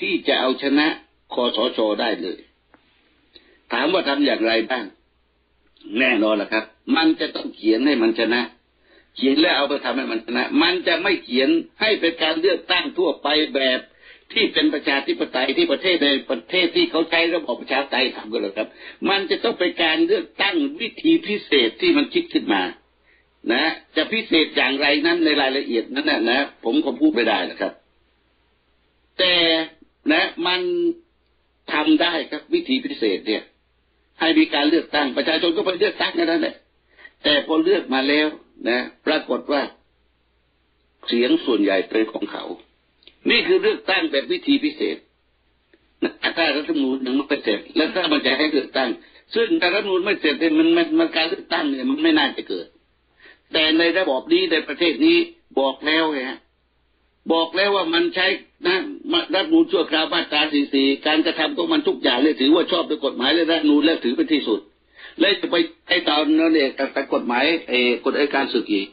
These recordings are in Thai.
ที่จะเอาชนะคอสชได้เลย ถามว่าทำอย่างไรบ้าง แน่นอนละครับ มันจะต้องเขียนให้มันชนะ เขียนแล้วเอาไปทำให้มันชนะ มันจะไม่เขียนให้เป็นการเลือกตั้งทั่วไปแบบที่เป็นประชาธิปไตยที่ประเทศในประเทศที่เขาใช้ระบบประชาธิปไตยทำกันเลยครับ มันจะต้องเป็นการเลือกตั้งวิธีพิเศษที่มันคิดขึ้นมา นะ จะพิเศษอย่างไรนั้นในรายละเอียดนั้นนะนะผมก็พูดไม่ได้นะครับ แต่นะมันทำได้ครับวิธีพิเศษเนี่ย ให้มีการเลือกตั้งประชาชนก็ไปเลือกตั้งกันนั่นแหละแต่พอเลือกมาแล้วนะปรากฏว่า เสียงส่วนใหญ่เป็นของเขา นี่คือเลือกตั้งแบบวิธีพิเศษถ้ารัฐธรรมนูญยังไม่เสร็จ แล้วถ้ามันจะให้เลือกตั้ง ซึ่งถ้ารัฐธรรมนูญไม่เสร็จมันมันมันการเลือกตั้งเนี่ยมันไม่น่าจะเกิด แต่ในระบบนี้ในประเทศนี้บอกแล้วไงฮะ บอกแล้วว่ามันใช้นะรัฐนูนชั่วคราวมาตราสี่สี่การกระทำของมันทุกอย่างเลยถือว่าชอบด้วยกฎหมายและรัฐนูนแล้วถือเป็นที่สุด เลยจะไปไอ้ตอนนั้นเนี่ยแต่กฎหมายไอ้กฎอัยการสึกอีก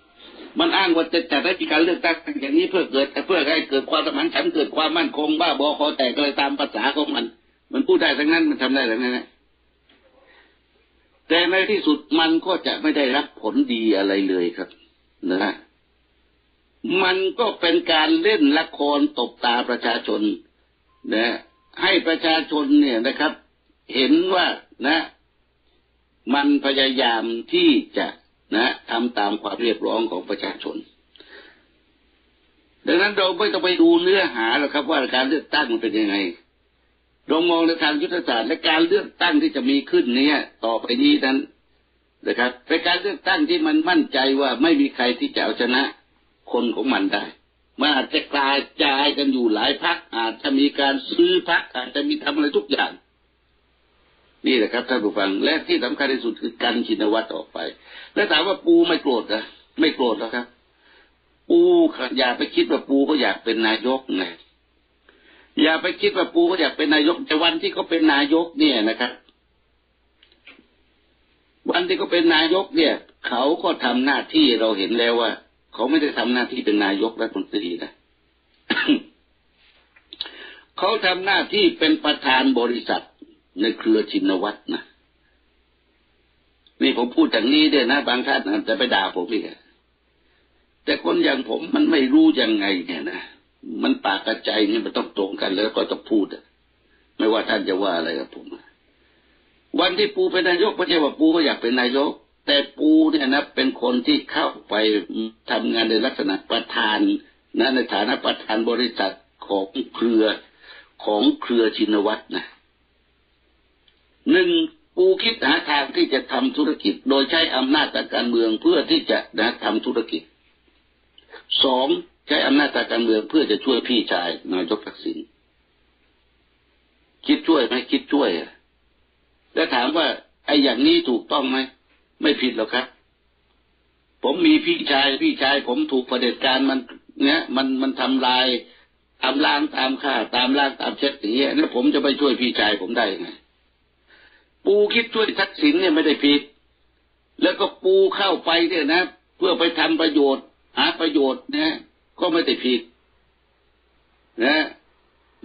มันอ้างว่าจะจัดให้มีการเลือกตั้งอย่างนี้เพื่อเกิดเพื่อให้เกิดความสมานฉันเกิดความมั่นคงบ้าบอคอแตกอะไรตามภาษาของมัน มันพูดได้ทั้งนั้นมันทำได้ทั้งนั้นแต่ในที่สุดมันก็จะไม่ได้รับผลดีอะไรเลยครับ นะ มันก็เป็นการเล่นละครตบตาประชาชนนะให้ประชาชนเนี่ยนะครับ เห็นว่านะ มันพยายามที่จะนะทำตามความเรียกร้องของประชาชน ดังนั้นเราไม่ต้องไปดูเนื้อหาหรอกครับ ว่าการเลือกตั้งมันเป็นยังไงเรามองในทางยุทธศาสตร์และการเลือกตั้งที่จะมีขึ้นเนี้ต่อไปนี้นั้นนะครับเป็นการเลือกตั้งที่มันมั่นใจว่าไม่มีใครที่จะเอาชนะ คนของมันได้มันอาจจะกลายจายกันอยู่หลายพักอาจจะมีการซื้อพักอาจจะมีทำอะไรทุกอย่าง นี่แหละครับท่านผู้ฟัง และที่สำคัญที่สุดคือการชินวัตรออกไป แล้วถามว่าปูไม่โกรธนะไม่โกรธแล้วครับ ปูอย่าไปคิดว่าปูก็อยากเป็นนายกไงอย่าไปคิดว่าปูก็อยากเป็นนายกแต่วันที่เขาเป็นนายกเนี่ยนะครับ วันที่เขาเป็นนายกเนี่ย เขาก็ทำหน้าที่เราเห็นแล้วว่า เขาไม่ได้ทำหน้าที่เป็นนายกรัฐมนตรีนะเขาทำหน้าที่เป็นประธานบริษัทในเครือชินวัตรนะนี่ผมพูดจากนี้ด้วยนะ บางท่านจะไปด่าผมอีกแต่คนอย่างผมมันไม่รู้ยังไง เนี่ยนะมันปากกระใจเนี่ยมันต้องตรงกันแล้วก็ต้องพูดไม่ว่าท่านจะว่าอะไรกับผมวันที่ปูเป็นนายกไม่ใช่ว่าปูก็อยากเป็นนายก แต่ปูเนี่ยนะเป็นคนที่เข้าไปทำงานในลักษณะประธานนะในฐานะประธานบริษัทของเครือของเครือชินวัตรนะหนึ่งปูคิดหาทางที่จะทำธุรกิจ โดยใช้อำนาจทางการเมืองเพื่อที่จะนะทำธุรกิจสองใช้อำนาจทางการเมืองเพื่อจะช่วยพี่ชายนายกทักษิณคิดช่วยไหมคิดช่วยแล้วถามว่าไอ้อย่างนี้ถูกต้องไหม ไม่ผิดหรอกครับ ผมมีพี่ชายพี่ชาย ผมถูกประเด็จการมันเนี่ยมันมันทำลายตามล้างตามฆ่า ตามล้างตามเช็ดอย่างเงี้ยแล้วผมจะไปช่วยพี่ชายผมได้ยังไงปูคิดช่วยทักษิณเนี่ยไม่ได้ผิด แล้วก็ปูเข้าไปเนี่ยนะ เพื่อไปทำประโยชน์ หาประโยชน์นะก็ไม่ได้ผิด นะ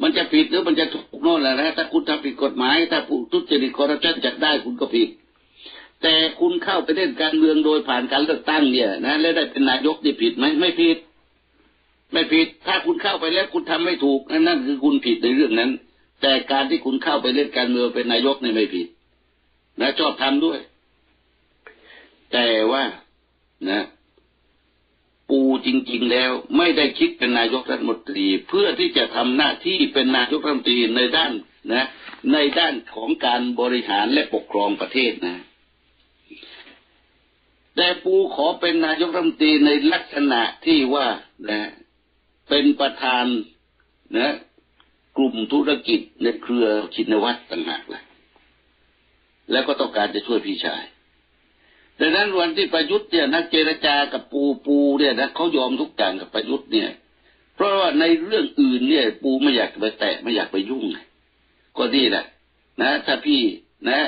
มันจะผิดหรือมันจะถูกโน่นแหละนะถ้าคุณทำผิดกฎหมาย ถ้าผู้ทุจริตคอร์รัปชันจัดได้คุณก็ผิด แต่คุณเข้าไปเล่นการเมืองโดยผ่านการเลือกตั้งเนี่ยนะและได้เป็นนายกนี่ผิดไหมไม่ผิด ไม่ผิด ถ้าคุณเข้าไปแล้วคุณทำไม่ถูกนั่นคือคุณผิดในเรื่องนั้น แต่การที่คุณเข้าไปเล่นการเมืองเป็นนายกนี่ไม่ผิด นะชอบทำด้วย แต่ว่านะปูจริง ๆ แล้ว ไม่ได้คิดเป็นนายกรัฐมนตรี เพื่อที่จะทำหน้าที่เป็นนายกรัฐมนตรีในด้านนะ ในด้านของการบริหารและปกครองประเทศนะ แต่ปูขอเป็นนายกรัฐมนตรีในลักษณะที่ว่านะเป็นประธานนะ กลุ่มธุรกิจในเครือชินวัตรต่างหากแหละแล้วก็ต้องการจะช่วยพี่ชายดังนั้นวันที่ประยุทธ์เนี่ยนักเจรจากับปูปูเนี่ยนะเขายอมทุกอย่างกับประยุทธ์เนี่ย เพราะว่าในเรื่องอื่นเนี่ย ปูไม่อยากไปแตะไม่อยากไปยุ่งก็นี่แหละนะถ้าพี่นะ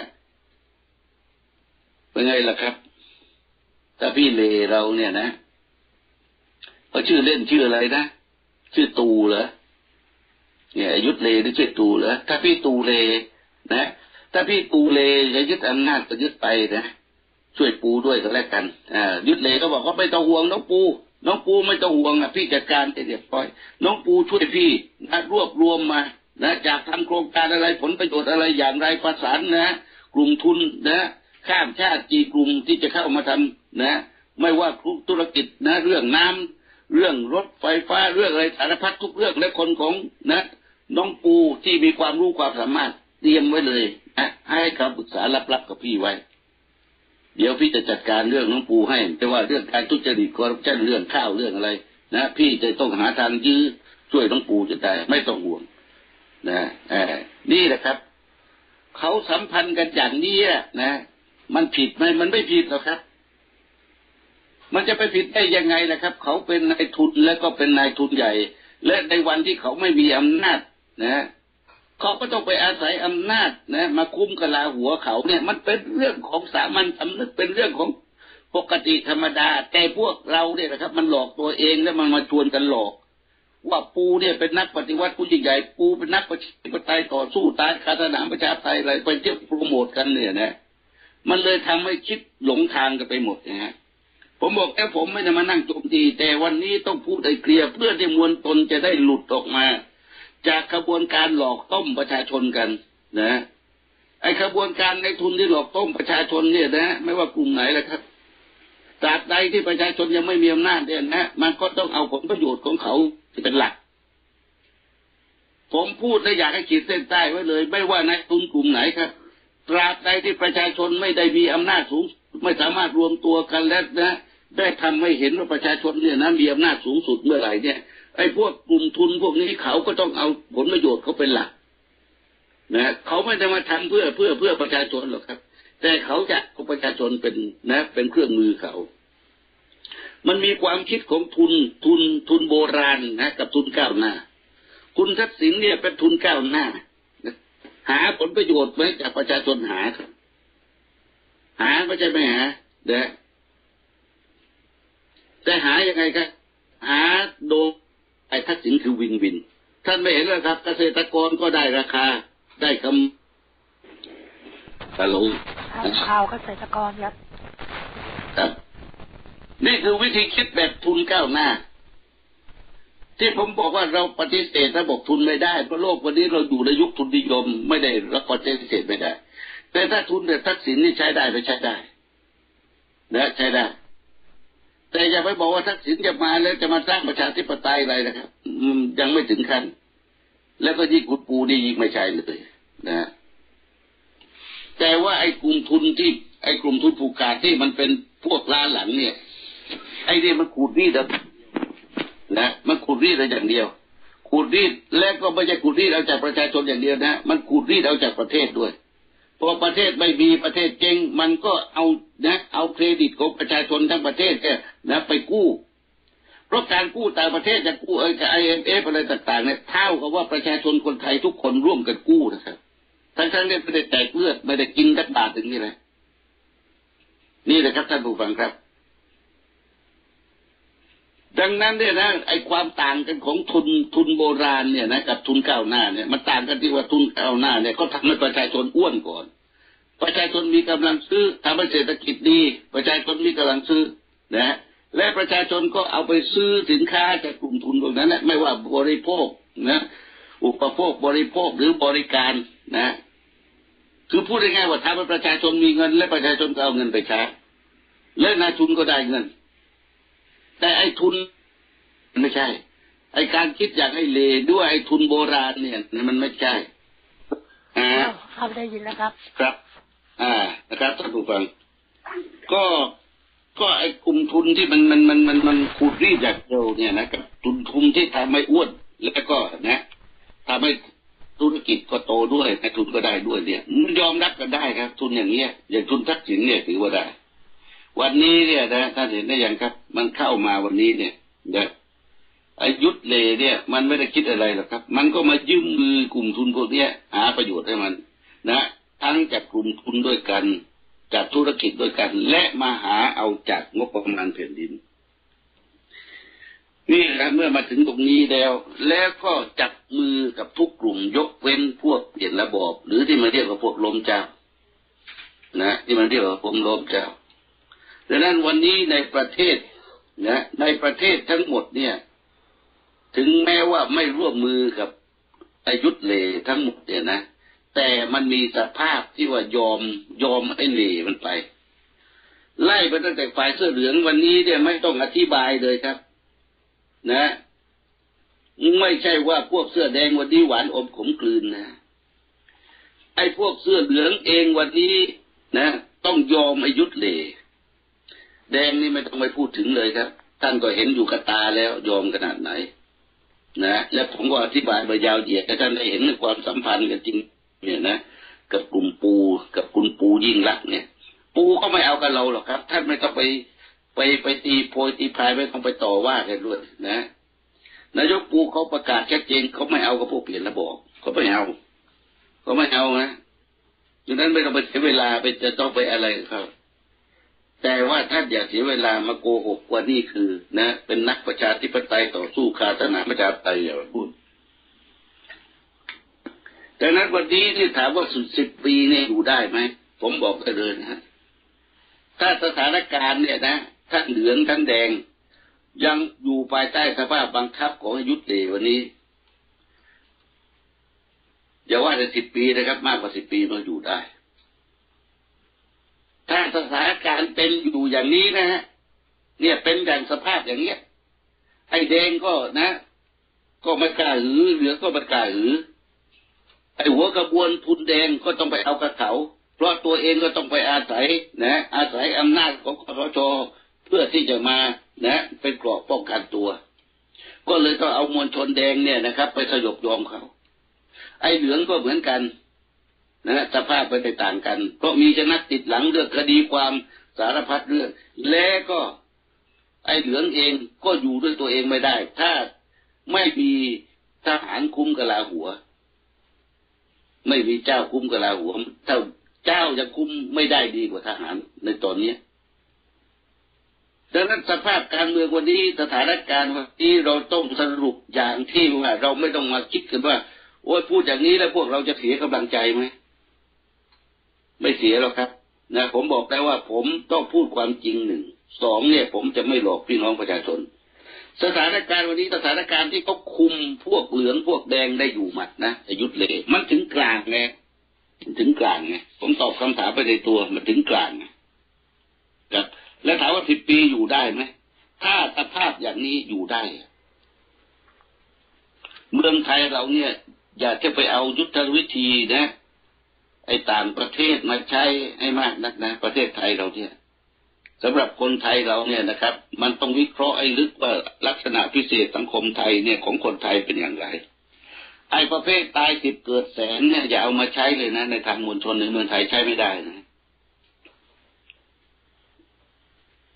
เป็นไงล่ะครับ ถ้าพี่เลเราเนี่ยนะเขาชื่อเล่นชื่ออะไรนะชื่อตูเหรอเนี่ยยุดเลหรือช่วยตูเหรอถ้าพี่ตูเลนะ ถ้าพี่ปูเลจะยึดอำนาจก็ยึดไปนะช่วยปูด้วยก็แล้วกันอ่ายึดเลก็บอกว่าไม่ต้องห่วงน้องปูน้องปูไม่ต้องห่วงอะพี่จัดการเรียบร้อย น้องปูช่วยพี่นะรวบรวมมานะจากทำโครงการอะไรผลประโยชน์อะไรอย่างไรประสานนะ กลุ่มทุนนะ ข้ามชาติกี่กลุ่มที่จะเข้ามาทำนะ ไม่ว่าธุรกิจนะ เรื่องน้ำเรื่องรถไฟฟ้าเรื่องอะไรสารพัดทุกเรื่องและคนของนะ น้องปูที่มีความรู้ความสามารถเตรียมไว้เลยนะให้คำปรึกษาลับๆกับพี่ไว้ เดี๋ยวพี่จะจัดการเรื่องน้องปูให้ แต่ว่าเรื่องการทุจริตคอร์รัปชันเรื่องข้าวเรื่องอะไร นะพี่จะต้องหาทางยื้อช่วยน้องปูจะได้ไม่ต้องห่วงนะอนี่แหละครับ เขาสัมพันธ์กันอย่างนี้นะ มันผิดไหมมันไม่ผิดหรอกครับ มันจะไปผิดได้ยังไงนะครับ เขาเป็นนายทุนแล้วก็เป็นนายทุนใหญ่ และในวันที่เขาไม่มีอำนาจนะเขาก็ต้องไปอาศัยอำนาจนะ มาคุ้มกะลาหัวเขาเนี่ย มันเป็นเรื่องของสามัญสำนึกเป็นเรื่องของปกติธรรมดา แต่พวกเราเนี่ยนะครับ มันหลอกตัวเองแล้วมันมาชวนกันหลอก ว่าปูเนี่ยเป็นนักปฏิวัติผู้ยิ่งใหญ่ปูเป็นนักประชาธิปไตยต่อสู้ตายคาสนามประชาธิปไตยอะไรไปเที่ยวโปรโมทกันเนี่ยนะ มันเลยทำให้คิดหลงทางกันไปหมดนะฮะผมบอกแค่ผมไม่ได้มานั่งโจมตี แต่วันนี้ต้องพูดให้เคลียร์เพื่อที่มวลตนจะได้หลุดออกมา จากขบวนการหลอกต้มประชาชนกันนะไอ้ขบวนการในทุนที่หลอกต้มประชาชนเนี่ยนะ ไม่ว่ากลุ่มไหนแหละครับตราบใดที่ประชาชนยังไม่มีอำนาจเนี่ยนะมันก็ต้องเอาผลประโยชน์ของเขาเป็นหลัก ผมพูดและอยากให้ขีดเส้นใต้ไว้เลย ไม่ว่าในทุนกลุ่มไหนครับ ตราบใดที่ประชาชนไม่ได้มีอำนาจสูง ไม่สามารถรวมตัวกันและนะได้ทำให้เห็นว่าประชาชนเนี่ยนะมีอำนาจสูงสุดเมื่อไหร่เนี่ยไอ้พวกกลุ่มทุนพวกนี้เขาก็ต้องเอาผลประโยชน์เขาเป็นหลักนะเขาไม่ได้มาทำเพื่อเพื่อเพื่อประชาชนหรอกครับ แต่เขาจะเอาประชาชนเป็นนะ เป็นเครื่องมือเขา มันมีความคิดของทุนทุนทุนโบราณนะ กับทุนก้าวหน้า คุณทักษิณเนี่ยเป็นทุนก้าวหน้า หาผลประโยชน์ไว้จากประชาชนหาครับ หาไม่ใช่ไม่หาเด้แต่หายังไงครับหาโดยไอ้ทักษิณคือวินวิน ท่านไม่เห็นเลยครับ เกษตรกรก็ได้ราคา ได้คำฮัลโหลข่าวเกษตรกรครับ ครับ นี่คือวิธีคิดแบบทุนก้าวหน้า ที่ผมบอกว่าเราปฏิเสธระบบทุนไม่ได้เพราะโลกวันนี้เราอยู่ในยุคทุนนิยม ไม่ได้เราปฏิเสธไม่ได้ แต่ถ้าทุนแบบทักษิณนี่ใช้ได้ไปใช้ได้ นะใช้ได้ แต่อย่าไปบอกว่าทักษิณจะมาแล้วจะมาสร้างประชาธิปไตยอะไรนะครับยังไม่ถึงขั้นแล้วก็ยิ่งกุดปูนี่ยิ่งไม่ใช่เลยนะแต่ว่าไอ้กลุ่มทุนที่ ไอ้กลุ่มทุนผูกขาดที่มันเป็นพวกล้านหลังเนี่ย ไอ้เนี่ยมันขูดรีดอ นะมันขูดรีดเอาอย่างเดียว ขูดรีดและก็ไม่ใช่ขูดรีดเอาจากประชาชนอย่างเดียวนะ มันขูดรีดเอาจากประเทศด้วยพอประเทศไม่มีประเทศเจ๊งมันก็เอานะเอาเครดิตของประชาชนทั้งประเทศเนี่ยนะไปกู้เพราะการกู้ต่างประเทศจะกู้เอกับไอเอ็มเอฟอะไรต่างๆเนี่ยเท่ากับว่าประชาชนคนไทยทุกคนร่วมกันกู้นะครับทั้งๆเนี่ยไม่ได้แตกเลือดไม่ได้กินสักบาทถึงนี่เลยนี่แหละครับท่านผู้ฟังครับ ดังนั้นเนี่ยนะไอความต่างกันของทุนทุนโบราณเนี่ยนะกับทุนก้าวหน้าเนี่ยมันต่างกันที่ว่าทุนก้าวหน้าเนี่ยก็ทำให้ประชาชนอ้วนก่อน ประชาชนมีกำลังซื้อทำให้เศรษฐกิจดี ประชาชนมีกำลังซื้อนะและประชาชนก็เอาไปซื้อสินค้าจากกลุ่มทุนพวกนั้นนะไม่ว่าบริโภคนะอุปโภคบริโภคหรือบริการนะคือพูดง่ายๆว่าทำให้ประชาชนมีเงิน และประชาชนก็เอาเงินไปใช้และนายทุนก็ได้เงิน แต่ไอ้ทุนไม่ใช่ ไอ้การคิดอย่างไอ้เลด้วยไอ้ทุนโบราณเนี่ยมันไม่ใช่อ่าเข้าได้ยินแล้วครับ ครับ อ่านะครับท่านผู้ฟัง ก็ก็ไอ้กลุ่มทุนที่มันมันมันมันมันขูดรีดจากเราเนี่ยนะกับทุนทุนที่ทำให้อ้วนแล้วก็นะทำให้ธุรกิจก็โตด้วยแต่ทุนก็ได้ด้วยเนี่ยมันยอมรับกันได้ครับ ทุนอย่างเงี้ยอย่างทุนทักษิณเนี่ยถือว่าได้ วันนี้เนี่ยนะท่านเห็นได้ยังครับ มันเข้ามาวันนี้เนี่ยนะอ้ยุทเลเนี่ย มันไม่ได้คิดอะไรหรอกครับ มันก็มายืมมือกลุ่มทุนพวกเนี้ยหาประโยชน์ให้มัน นะทั้งจากกลุ่มทุนด้วยกัน จากธุรกิจด้วยกัน และมาหาเอาจากงบประมาณแผ่นดิน นี่แหละเมื่อมาถึงตรงนี้แล้ว แล้วก็จับมือกับทุกกลุ่มยกเว้นพวกเปลี่ยนระบอบ หรือที่มาเรียกว่าพวกลมเจ้า นะที่มันเรียกว่าผมลมเจ้า ดังนั้นวันนี้ในประเทศนะในประเทศทั้งหมดเนี่ย ถึงแม้ว่าไม่ร่วมมือกับอายุทธเลทั้งหมดเนี่ยนะแต่มันมีสภาพที่ว่ายอมยอมไอ้เลมันไป ไล่ไปตั้งแต่ฝ่ายเสื้อเหลืองวันนี้เนี่ยไม่ต้องอธิบายเลยครับ นะ ไม่ใช่ว่าพวกเสื้อแดงวันนี้หวานอมขมกลืนนะไอ้พวกเสื้อเหลืองเองวันนี้นะ ต้องยอมอายุทธเล แดงนี่ไม่ต้องไปพูดถึงเลยครับ ท่านก็เห็นอยู่กับตาแล้วยอมขนาดไหน นะ และผมก็อธิบายไปยาวเหยียดให้ท่านได้เห็นความสัมพันธ์กันจริง เนี่ยนะกับกลุ่มปู กับคุณปูยิ่งรักเนี่ย ปูก็ไม่เอากับเราหรอกครับ ท่านไม่ต้องไปไปไปตีโพยตีพายไม่ต้องไปต่อว่ากันด้วยนะนายกปูเขาประกาศชัดเจนเขาไม่เอากับพวกเปลี่ยนระบบเขาไม่เอาเขาไม่เอานะดังนั้นไม่ต้องไปเสียเวลาไปจะต้องไปอะไรกับ แต่ว่าท่านอย่าเสียเวลามาโกหกว่านี่คือ นะ เป็นนักประชาธิปไตยต่อสู้คาสนาประชาธิปไตยอย่าพูดดังนั้นวันนี้ที่ถามว่าสุดสิบปีเนี่ยอยู่ได้ไหมผมบอกได้เลยนะถ้าสถานการณ์เนี่ยนะทั้งเหลืองทั้งแดง ยังอยู่ภายใต้สภาพบังคับของยุทธเลวันนี้อย่าว่าแต่สิบปีนะครับ มากกว่าสิบปีมันอยู่ได้ ถ้าสถานการณ์เป็นอยู่อย่างนี้นะฮะเนี่ยเป็นอย่างสภาพอย่างเนี้ย ไอ้แดงก็นะ ก็ไม่กล้าหือเหลือก็ไม่กล้าหือ ไอ้หัวกระบวนทุนแดงก็ต้องไปเอากระเขาเพราะตัวเองก็ต้องไปอาศัยนะ อาศัยอำนาจของคอสชเพื่อที่จะมานะ เป็นกรอบป้องกันตัว ก็เลยต้องเอามวลชนแดงเนี่ยนะครับ ไปสยบยอมเขาไอ้เหลืองก็เหมือนกัน นะสภาพไปต่างกัน เพราะมีชนักติดหลังเรื่องคดีความสารพัดเรื่อง และก็ไอ้เหลืองเองก็อยู่ด้วยตัวเองไม่ได้ ถ้าไม่มีทหารคุ้มกะลาหัว ไม่มีเจ้าคุ้มกะลาหัวถ้าเจ้าจะคุ้มไม่ได้ดีกว่าทหารในตอนนี้ดังนั้นสภาพการเมืองวันนี้สถานการณ์วันนี้เราต้องสรุปอย่างที่ว่าเราไม่ต้องมาคิดกันว่า โอ้ยพูดอย่างนี้แล้วพวกเราจะเสียกำลังใจไหม ไม่เสียหรอกครับนะผมบอกได้ว่าผมต้องพูดความจริงหนึ่งสองเนี่ย ผมจะไม่หลอกพี่น้องประชาชน สถานการณ์วันนี้สถานการณ์ที่เขาคุมพวกเหลืองพวกแดงได้อยู่หมัดนะยุดเลยมันถึงกลางไงถึงกลางไงผมตอบคำถามไปในตัวมันถึงกลางไงครับ แล้วถามว่าสิบปีอยู่ได้ไหมถ้าสภาพอย่างนี้อยู่ได้ เมืองไทยเราเนี่ย อยากจะไปเอายุทธวิธีนะ ไอ้ต่างประเทศมาใช้ให้มากนักนะ ประเทศไทยเราเนี่ยสำหรับคนไทยเราเนี่ยนะครับ มันต้องวิเคราะห์ไอ้ลึกว่าลักษณะพิเศษสังคมไทยเนี่ยของคนไทยเป็นอย่างไรไอ้ประเภทตายสิบเกิดแสนเนี่ยอย่าเอามาใช้เลยนะ ในทางมวลชนในเมืองไทยใช้ไม่ได้นะ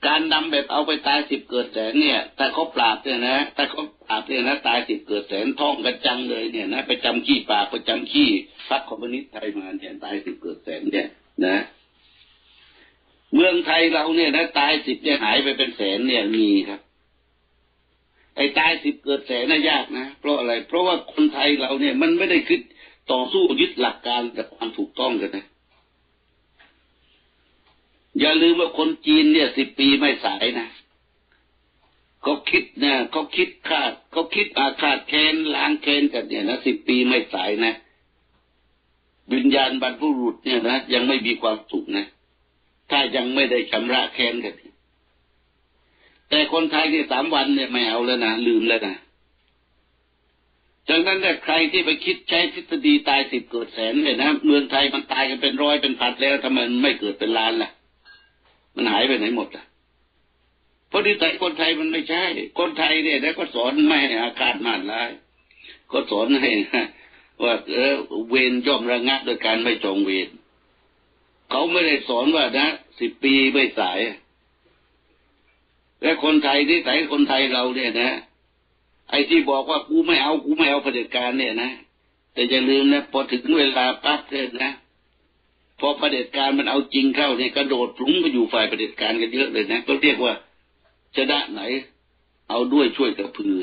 การนำแบบเอาไปตายสิบเกิดแสนเนี่ยถ้าเขาปราบเนี่ยนะถ้าเขา ปราบเนี่ยนะตายสิบเกิดแสนท่องกันจังเลยเนี่ยนะไปจำขี้ปากไปจำขี้พรรคคอมมิวนิสต์ไทยมาเนี่ยตายสิบเกิดแสนเนี่ยนะเมืองไทยเราเนี่ยนะตายสิบเนี่ยหายไปเป็นแสนเนี่ยมีครับ ไอ้ตายสิบเกิดแสนน่ะยากนะเพราะอะไร เพราะว่าคนไทยเราเนี่ย มันไม่ได้คิดต่อสู้ยึดหลักการกับความถูกต้องกันนะอย่าลืมว่าคนจีนเนี่ยสิบปีไม่สายนะ เขาคิดนะเขาคิดคาดเขาคิดอาฆาตแค้นล้างแค้นกันเนี่ยนะสิบปีไม่สายนะวิญญาณบรรพุรุษเนี่ยนะยังไม่มีความสุขนะถ้ายังไม่ได้ชำระแค้นกันแต่คนไทยที่สามวันเนี่ยไม่เอาแล้วนะลืมแล้วนะดังนั้นเนี่ยใครที่ไปคิดใช้ทฤษฎีตายสิบเกิดแสนเนี่ยนะเมืองไทยมันตายกันเป็นร้อยเป็นพันแล้วทำไมไม่เกิดเป็นล้านล่ะ มันหายไปไหนหมดล่ะ เพราะนิสัยคนไทยมันไม่ใช่ คนไทยเนี่ยแล้วก็สอนไม่ให้อาการมานร้ายก็สอนให้ว่าเออเวรย่อมระงับโดยการไม่จองเวรเขาไม่ได้สอนว่านะสิบปีไม่สาย และคนไทยที่ใส่คนไทยเราเนี่ยนะ ไอ้ที่บอกว่ากูไม่เอากูไม่เอาเผด็จการเนี่ยนะแต่อย่าลืมนะพอถึงเวลาปั๊บเนี่ยนะพอเผด็จการมันเอาจริงเข้าเนี่ยกระโดดพลุ้งไปอยู่ฝ่ายเผด็จการกันเยอะเลยนะก็เรียกว่า ชนะไหน เอาด้วยช่วยกระพือ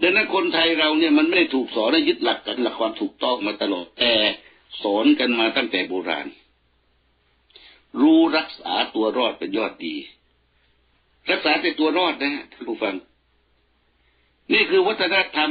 ดังนั้นคนไทยเราเนี่ยมันไม่ได้ถูกสอนให้ยึดหลักกันหลักความถูกต้องมาตลอดแต่สอนกันมาตั้งแต่โบราณ รู้รักษาตัวรอดเป็นยอดดี รักษาแต่ตัวรอดนะฮะท่านผู้ฟัง นี่คือวัฒนธรรม